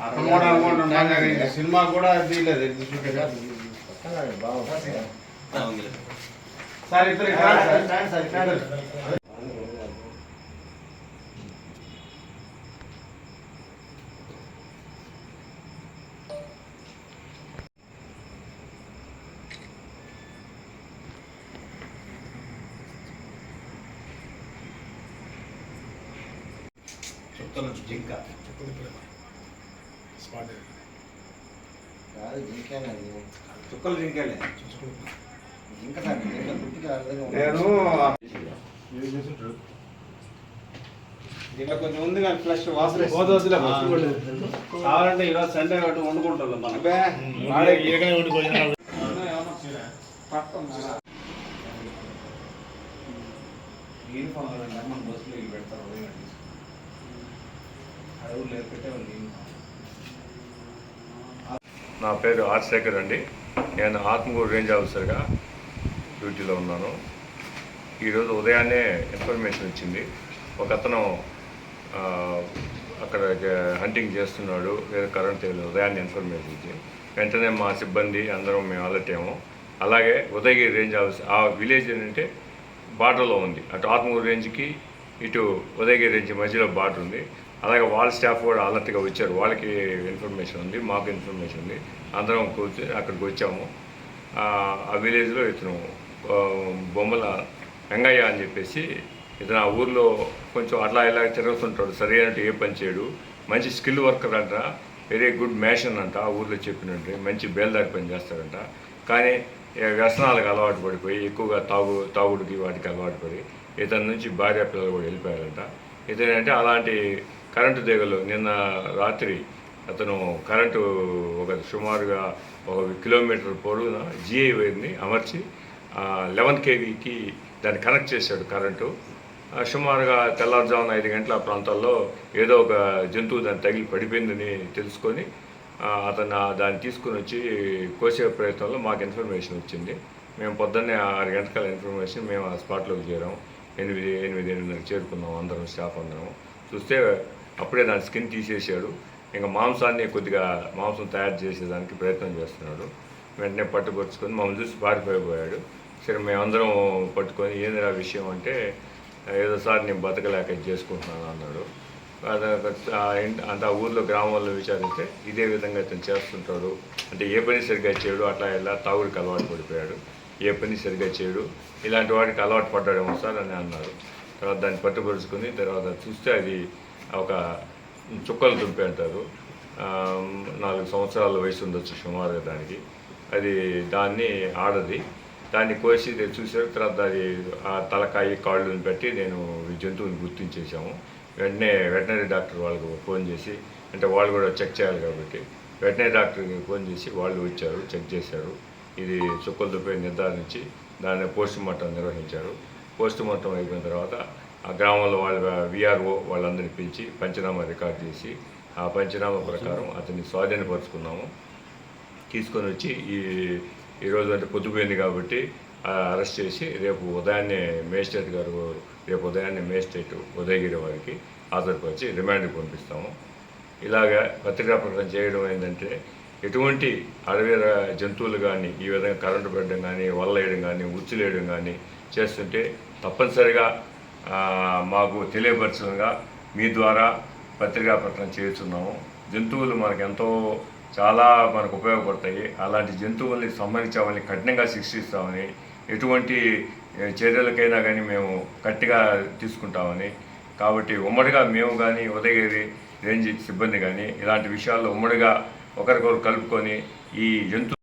అతను కూడా అనుకుంటున్నాను ఇది సినిమా కూడా తీయలేదు ఇది చూడగా. సార్ ఇద్దరు సార్. జింక. కాదు జింకేనండి చుక్కలు జింకలే. జింక నేను దీంట్లో కొంచెం ఉంది కానీ ఫ్లష్ వాసన కావాలంటే ఈరోజు సండే కాబట్టి వండుకుంటాం మనం. యూనిఫామ్ మన బస్సులో పెడతారు నా పేరు ఆర్ శేఖర్ అండి. నేను ఆత్మగూరు రేంజ్ ఆఫీసర్గా డ్యూటీలో ఉన్నాను. ఈరోజు ఉదయాన్నే ఇన్ఫర్మేషన్ వచ్చింది. ఒక అతను అక్కడ హంటింగ్ చేస్తున్నాడు. లేదా కరెంట్ తెలియదు ఉదయాన్నే ఇన్ఫర్మేషన్ ఇచ్చి. వెంటనే మా సిబ్బంది అందరం మేము అలర్ట్ అయ్యాము అలాగే ఉదయగిరి రేంజ్ ఆఫీస్ ఆ విలేజ్ ఏంటంటే బార్డర్లో ఉంది. అటు ఆత్మకూరు రేంజ్కి ఇటు ఉదయగిరి నుంచి మధ్యలో బాట ఉంది. అలాగే వాళ్ళ స్టాఫ్ కూడా అలర్ట్గా వచ్చారు. వాళ్ళకి ఇన్ఫర్మేషన్ ఉంది మాకు ఇన్ఫర్మేషన్ ఉంది. అందరం కూర్చొని అక్కడికి వచ్చాము. ఆ విలేజ్లో ఇతను బొమ్మల వెంగయ్య అని చెప్పేసి ఇతను ఆ ఊర్లో కొంచెం అట్లా ఇలా తిరుగుతుంటాడు. సరైనట్టు ఏ పని చేయడు. మంచి స్కిల్ వర్కర్ అంట. వెరీ గుడ్ మ్యాషన్ అంట. ఆ ఊర్లో చెప్పినట్టు మంచి బేల్దారి పని చేస్తాడంట. కానీ వ్యసనాలకు అలవాటు పడిపోయి ఎక్కువగా తాగు తాగుడికి వాటికి అలవాటు పడి ఇతని నుంచి భార్య పిల్లలు కూడా వెళ్ళిపోయారంట. ఇతను అంటే అలాంటి కరెంటు తీగలు నిన్న రాత్రి అతను కరెంటు ఒక సుమారుగా ఒక కిలోమీటర్ పొడవున జిఐ వైర్ని అమర్చి లెవెన్ కేవీకి దాన్ని కనెక్ట్ చేశాడు కరెంటు సుమారుగా తెల్లారుజామున ఐదు గంటల ప్రాంతాల్లో ఏదో ఒక జంతువు దాన్ని తగిలి పడిపోయిందని తెలుసుకొని అతను దాన్ని తీసుకుని వచ్చి కోసే ప్రయత్నంలో మాకు ఇన్ఫర్మేషన్ వచ్చింది. మేము పొద్దున్నే ఆరు గంటల ఇన్ఫర్మేషన్ మేము ఆ స్పాట్లోకి చేరాం. ఎనిమిది ఎనిమిది ఎనిమిదిన్నరకు చేరుకున్నాం అందరం స్టాఫ్ అందరం. చూస్తే అప్పుడే దాని స్కిన్ తీసేసాడు ఇంకా మాంసాన్ని కొద్దిగా మాంసం తయారు చేసేదానికి ప్రయత్నం చేస్తున్నాడు. వెంటనే పట్టుకొచ్చుకొని మమ్మల్ని చూసి పారిపోయిపోయాడు. సరే మేమందరం పట్టుకొని ఏంది ఆ విషయం అంటే ఏదో సార్ నేను బతకలేక చేసుకుంటున్నాను అన్నాడు. అంత ఆ ఊర్లో గ్రామాల్లో విచారిస్తే ఇదే విధంగా ఇతను చేస్తుంటాడు. అంటే ఏ పని సరిగ్గా చేయడు అట్లా ఇలా తాగుడికి అలవాటు పడిపోయాడు. ఏ పని సరిగ్గా చేయడు. ఇలాంటి వాడికి అలవాటు పడ్డాడేమో సార్ అని అన్నారు. తర్వాత దాన్ని పట్టుపరుచుకొని తర్వాత చూస్తే అది ఒక చుక్కలు దుంపి అంటారు. నాలుగు సంవత్సరాల వయసు ఉండొచ్చు సుమారుగా దానికి. అది దాన్ని ఆడది. దాన్ని కోసి నేను చూసారు తర్వాత అది ఆ తలకాయ కాళ్ళని పెట్టి నేను జంతువుని గుర్తించేసాము వెంటనే వెటనరీ డాక్టర్ వాళ్ళకు ఫోన్ చేసి అంటే వాళ్ళు కూడా చెక్ చేయాలి కాబట్టి వెటనరీ డాక్టర్కి ఫోన్ చేసి వాళ్ళు వచ్చారు చెక్ చేశారు. ఇది చుక్కలతోపై నిర్ధారించి దాన్ని పోస్ట్ మార్టం నిర్వహించారు. పోస్ట్ మార్టం అయిపోయిన తర్వాత ఆ గ్రామంలో వాళ్ళ విఆర్ఓ వాళ్ళందరినీ పిలిచి పంచనామా రికార్డ్ చేసి ఆ పంచనామా ప్రకారం అతన్ని స్వాధీనపరుచుకున్నాము. తీసుకొని వచ్చి ఈ ఈరోజు అంటే పొద్దుపోయింది కాబట్టి అరెస్ట్ చేసి రేపు ఉదయాన్నే మేజిస్ట్రేట్ గారు రేపు ఉదయాన్నే మేజిస్ట్రేట్ ఉదయగిరి వారికి హాజరుపరిచి రిమాండ్కి పంపిస్తాము. ఇలాగా పత్రికా ప్రకటన చేయడం ఏంటంటే ఎటువంటి అడవి జంతువులు కానీ ఈ విధంగా కరెంటు పెట్టడం కానీ వల్లేయడం కానీ ఉచ్చులేయడం కానీ చేస్తుంటే తప్పనిసరిగా మాకు తెలియపరచడంగా మీ ద్వారా పత్రికా ప్రకటన చేస్తున్నాము. జంతువులు మనకు ఎంతో చాలా మనకు ఉపయోగపడతాయి. అలాంటి జంతువుల్ని సంబంధించి వాళ్ళని కఠినంగా శిక్షిస్తామని ఎటువంటి చర్యలకైనా కానీ మేము గట్టిగా తీసుకుంటామని. కాబట్టి ఉమ్మడిగా మేము కానీ ఉదయగిరి రేంజ్ సిబ్బంది కానీ ఇలాంటి విషయాల్లో ఉమ్మడిగా ఒకరికొకరు కలుపుకొని ఈ జంతు